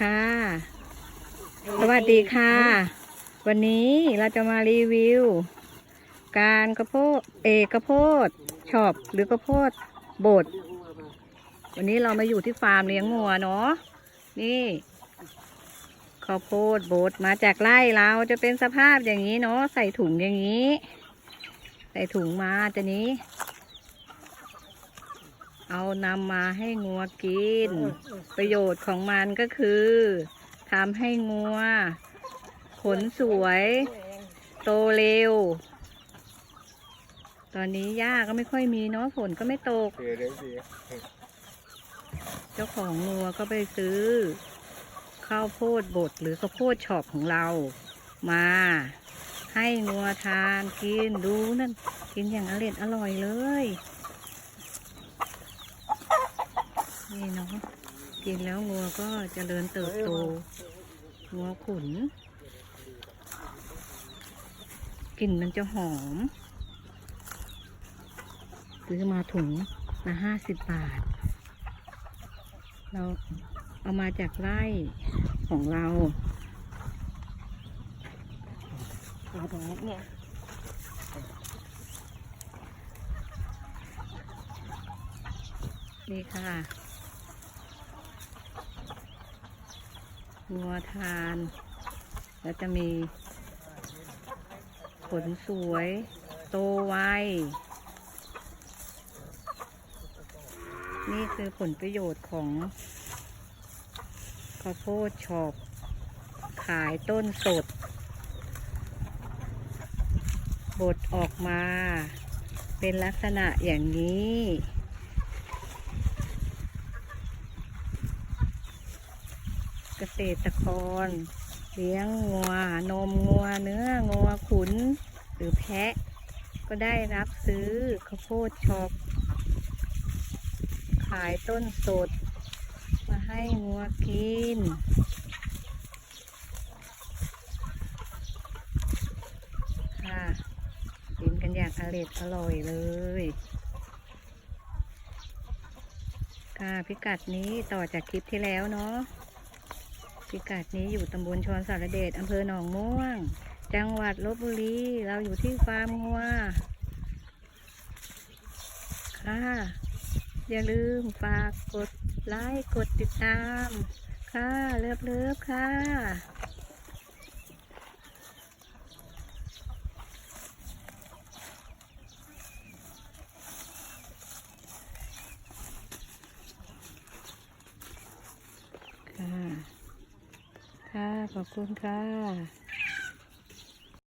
ค่ะ สวัสดีค่ะ วันนี้เราจะมารีวิว การกระโพดเอกระโพดชอปหรือกระโพดบด วันนี้เรามาอยู่ที่ฟาร์มเลี้ยงงัวเนาะนี่ข้าวโพดบดมาจากไร่เราจะเป็นสภาพอย่างนี้เนาะใส่ถุงอย่างนี้ ใส่ถุงมาจะนี้ เอานำมาให้งัวกิน ประโยชน์ของมันก็คือทำให้งัว ขนสวย โตเร็ว ตอนนี้หญ้าก็ไม่ค่อยมีเนาะฝนก็ไม่ตกเดี๋ยวเดี๋ยวสิเจ้าของงัวก็ไปซื้อ ข้าวโพดบดหรือข้าวโพดช็อปของเรา มา ให้งัวทานกินดูนั่นกินอย่างอร่อยอร่อยเลย นี่เนาะกินแล้วงัวก็เจริญเติบโตงัวขุนกลิ่นมันจะหอมซื้อมาถุงละห้าสิบบาท เราเอามาจากไร่ของเรามาตรงนี้เนี่ยนี่ค่ะ งัวทาน แล้วจะมีผลสวย โตไว นี่คือผลประโยชน์ของข้าวโพดชอปขายต้นสด บดออกมา เป็นลักษณะอย่างนี้ เก ษตรกร เลี้ยงงัวนมงัวเนื้องัวขุน หรือแพะ ก็ได้รับซื้อข้าวโพดช็อปขายต้นสด มาให้งัวกินค่ะกินกันอย่างอร่อยอร่อยเลยค่ะพิกัดนี้ต่อจากคลิปที่แล้วเนาะ พิกัดนี้อยู่ตำบลชอนสารเดชอำเภอหนองม่วง จังหวัดลบบุรี เราอยู่ที่ฟาร์มงัวค่ะ อย่าลืมฝากกดไลค์กดติดตาม ค่ะเลิฟเลิฟค่ะค่ะ ค่ะ ขอบคุณค่ะ